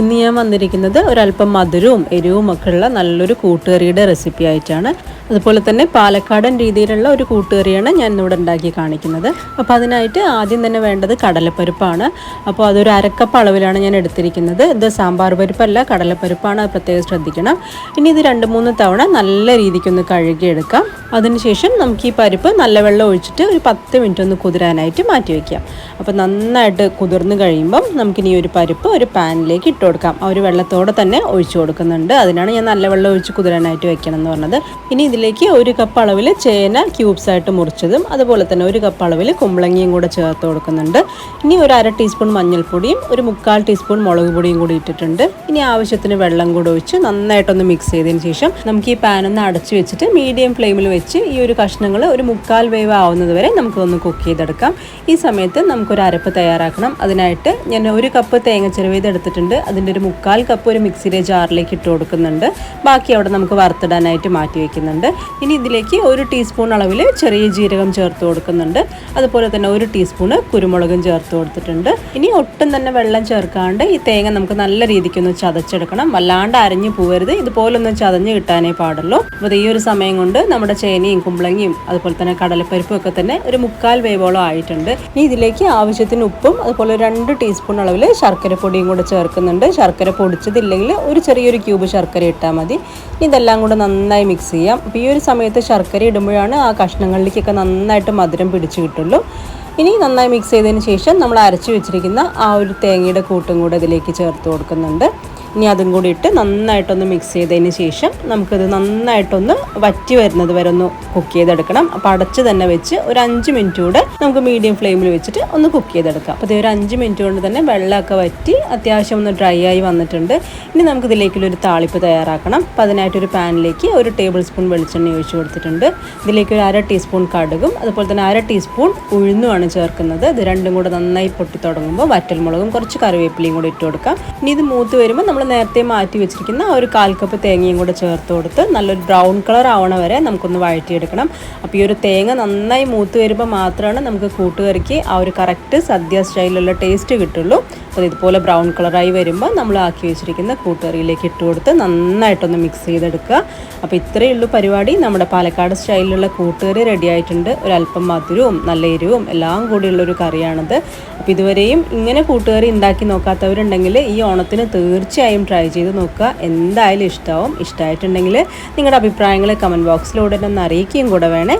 ഇന്ന് ഞാൻ വന്നിരിക്കുന്നത് ഒരല്പം മധുരവും എരിവും ഒക്കെ ഉള്ള നല്ലൊരു കൂട്ടുകറിയുടെ റെസിപ്പി ആയിട്ടാണ്. അതുപോലെ തന്നെ പാലക്കാടൻ രീതിയിലുള്ള ഒരു കൂട്ടുകറിയാണ് ഞാൻ ഇന്നിവിടെ ഉണ്ടാക്കി കാണിക്കുന്നത്. അപ്പോൾ അതിനായിട്ട് ആദ്യം തന്നെ വേണ്ടത് കടലപ്പരിപ്പാണ്. അപ്പോൾ അതൊരു അരക്കപ്പ് അളവിലാണ് ഞാൻ എടുത്തിരിക്കുന്നത്. ഇത് സാമ്പാർ പരിപ്പല്ല കടലപ്പരിപ്പാണ്. അത് പ്രത്യേകം ശ്രദ്ധിക്കണം. ഇനി ഇത് രണ്ട് മൂന്ന് തവണ നല്ല രീതിക്കൊന്ന് കഴുകിയെടുക്കാം. അതിനുശേഷം നമുക്ക് ഈ പരിപ്പ് നല്ല വെള്ളം ഒഴിച്ചിട്ട് ഒരു പത്ത് മിനിറ്റ് ഒന്ന് കുതിരാനായിട്ട് മാറ്റി വയ്ക്കാം അപ്പോൾ നന്നായിട്ട് കുതിർന്ന് കഴിയുമ്പം നമുക്കിനി ഒരു പരിപ്പ് ഒരു പാനിലേക്ക് ഇട്ട് കൊടുക്കാം. ആ ഒരു വെള്ളത്തോടെ തന്നെ ഒഴിച്ചു കൊടുക്കുന്നുണ്ട്. അതിനാണ് ഞാൻ നല്ല വെള്ളം ഒഴിച്ച് കുതിരാനായിട്ട് വെക്കണം എന്ന് പറഞ്ഞത്. ഇനി ഇതിലേക്ക് ഒരു കപ്പ് അളവിൽ ചേന ക്യൂബ്സ് ആയിട്ട് മുറിച്ചതും അതുപോലെ തന്നെ ഒരു കപ്പ് അളവിൽ കുമ്പളങ്ങിയും കൂടെ ചേർത്ത് കൊടുക്കുന്നുണ്ട്. ഇനി ഒരു അര ടീസ്പൂൺ മഞ്ഞൾപ്പൊടിയും ഒരു മുക്കാൽ ടീസ്പൂൺ മുളക് പൊടിയും കൂടി ഇട്ടിട്ടുണ്ട്. ഇനി ആവശ്യത്തിന് വെള്ളം കൂടെ ഒഴിച്ച് നന്നായിട്ടൊന്ന് മിക്സ് ചെയ്തതിന് ശേഷം നമുക്ക് ഈ പാൻ ഒന്ന് അടച്ചു വെച്ചിട്ട് മീഡിയം ഫ്ലെയിമിൽ വെച്ച് ഈ ഒരു കഷ്ണങ്ങൾ ഒരു മുക്കാൽ വേവ് ആവുന്നത് വരെ നമുക്കൊന്ന് കുക്ക് ചെയ്തെടുക്കാം. ഈ സമയത്ത് നമുക്കൊരു അരപ്പ് തയ്യാറാക്കണം. അതിനായിട്ട് ഞാൻ ഒരു കപ്പ് തേങ്ങ ചെറുവേത് എടുത്തിട്ടുണ്ട്. അതിന്റെ ഒരു മുക്കാൽ കപ്പ് ഒരു മിക്സിയിലെ ജാറിലേക്ക് ഇട്ട് കൊടുക്കുന്നുണ്ട്. ബാക്കി അവിടെ നമുക്ക് വറുത്തിടാനായിട്ട് മാറ്റി വെക്കുന്നുണ്ട് ഇനി ഇതിലേക്ക് ഒരു ടീസ്പൂൺ അളവിൽ ചെറിയ ജീരകം ചേർത്ത് കൊടുക്കുന്നുണ്ട്. അതുപോലെ തന്നെ ഒരു ടീസ്പൂണ് കുരുമുളകും ചേർത്ത് കൊടുത്തിട്ടുണ്ട്. ഇനി ഒട്ടും തന്നെ വെള്ളം ചേർക്കാണ്ട് ഈ തേങ്ങ നമുക്ക് നല്ല രീതിക്കൊന്ന് ചതച്ചെടുക്കണം. വല്ലാണ്ട് അരഞ്ഞു പോകരുത് ഇതുപോലൊന്ന് ചതഞ്ഞ് കിട്ടാനേ പാടുള്ളൂ. അപ്പോൾ ഈ ഒരു സമയം കൊണ്ട് നമ്മുടെ ചേനയും കുമ്പളങ്ങയും അതുപോലെ തന്നെ കടലപ്പരിപ്പും ഒക്കെ തന്നെ ഒരു മുക്കാൽ വേവോളം ആയിട്ടുണ്ട്. ഇനി ഇതിലേക്ക് ആവശ്യത്തിന് ഉപ്പും അതുപോലെ രണ്ട് ടീസ്പൂൺ അളവിൽ ശർക്കര പൊടിയും കൂടെ ചേർക്കുന്നുണ്ട്. ശർക്കര പൊടിച്ചതില്ലെങ്കിൽ ഒരു ചെറിയൊരു ക്യൂബ് ശർക്കര ഇട്ടാൽ മതി. ഇതെല്ലാം കൂടെ നന്നായി മിക്സ് ചെയ്യാം. അപ്പോൾ ഈ ഒരു സമയത്ത് ശർക്കര ഇടുമ്പോഴാണ് ആ കഷ്ണങ്ങളിലേക്കൊക്കെ നന്നായിട്ട് മധുരം പിടിച്ചു കിട്ടുള്ളൂ. ഇനി നന്നായി മിക്സ് ചെയ്തതിന് ശേഷം നമ്മൾ അരച്ചു വെച്ചിരിക്കുന്ന ആ ഒരു തേങ്ങയുടെ കൂട്ടും കൂടെ ഇതിലേക്ക് ചേർത്ത് കൊടുക്കുന്നുണ്ട്. ഇനി അതും കൂടി ഇട്ട് നന്നായിട്ടൊന്ന് മിക്സ് ചെയ്തതിന് ശേഷം നമുക്കിത് നന്നായിട്ടൊന്ന് വറ്റി വരുന്നത് വരെ ഒന്ന് കുക്ക് ചെയ്തെടുക്കണം. അപ്പോൾ അടച്ച് തന്നെ വെച്ച് ഒരു അഞ്ച് മിനിറ്റ് കൂടെ നമുക്ക് മീഡിയം ഫ്ലെയിമിൽ വെച്ചിട്ട് ഒന്ന് കുക്ക് ചെയ്തെടുക്കാം. അപ്പോൾ ഇത് ഒരു അഞ്ച് മിനിറ്റ് കൊണ്ട് തന്നെ വെള്ളമൊക്കെ വറ്റി അത്യാവശ്യം ഒന്ന് ഡ്രൈ ആയി വന്നിട്ടുണ്ട്. ഇനി നമുക്ക് ഇതിലേക്കുള്ളൊരു താളിപ്പ് തയ്യാറാക്കണം. അപ്പോൾ അതിനായിട്ടൊരു പാനിലേക്ക് ഒരു ടേബിൾ സ്പൂൺ വെളിച്ചെണ്ണ ഒഴിച്ച് കൊടുത്തിട്ടുണ്ട്. ഇതിലേക്ക് ഒരു അര ടീസ്പൂൺ കടുകും അതുപോലെ തന്നെ അര ടീസ്പൂൺ ഉഴുന്നുമാണ് ചേർക്കുന്നത്. ഇത് രണ്ടും കൂടെ നന്നായി പൊട്ടി തുടങ്ങുമ്പോൾ വറ്റൽമുളകും കുറച്ച് കറിവേപ്പിലയും കൂടി ഇട്ട് കൊടുക്കാം. ഇനി ഇത് മൂത്ത് വരുമ്പോൾ നമ്മൾ നേരത്തെ മാറ്റി വെച്ചിരിക്കുന്ന ഒരു കാൽ കപ്പ് തേങ്ങയും കൂടെ ചേർത്ത് കൊടുത്ത് നല്ലൊരു ബ്രൗൺ കളർ ആവണ വരെ നമുക്കൊന്ന് വഴറ്റിയെടുക്കണം. അപ്പോൾ ഈ ഒരു തേങ്ങ നന്നായി മൂത്ത് വരുമ്പോൾ മാത്രമാണ് നമുക്ക് കൂട്ടുകറിക്ക് ആ ഒരു കറക്റ്റ് സദ്യ സ്റ്റൈലുള്ള ടേസ്റ്റ് കിട്ടുള്ളൂ. അപ്പോൾ ഇതുപോലെ ബ്രൗൺ കളറായി വരുമ്പോൾ നമ്മൾ ആക്കി വെച്ചിരിക്കുന്ന കൂട്ടുകറിയിലേക്ക് ഇട്ട് കൊടുത്ത് നന്നായിട്ടൊന്ന് മിക്സ് ചെയ്തെടുക്കുക. അപ്പോൾ ഇത്രയേ ഉള്ളൂ പരിപാടി. നമ്മുടെ പാലക്കാട് സ്റ്റൈലിലുള്ള കൂട്ടുകറി റെഡി ആയിട്ടുണ്ട്. ഒരല്പം മധുരവും നല്ല എരിവും എല്ലാം കൂടിയുള്ള ഒരു കറിയാണിത്. അപ്പോൾ ഇതുവരെയും ഇങ്ങനെ കൂട്ടുകറി ഉണ്ടാക്കി നോക്കാത്തവരുണ്ടെങ്കിൽ ഈ ഓണത്തിന് തീർച്ചയായും ട്രൈ ചെയ്ത് നോക്കുക. എന്തായാലും ഇഷ്ടമാവും ഇഷ്ടമായിട്ടുണ്ടെങ്കിൽ നിങ്ങളുടെ അഭിപ്രായങ്ങൾ കമന്റ് ബോക്സിലൂടെ ഒന്ന് അറിയിക്കുകയും കൂടെ വേണേ.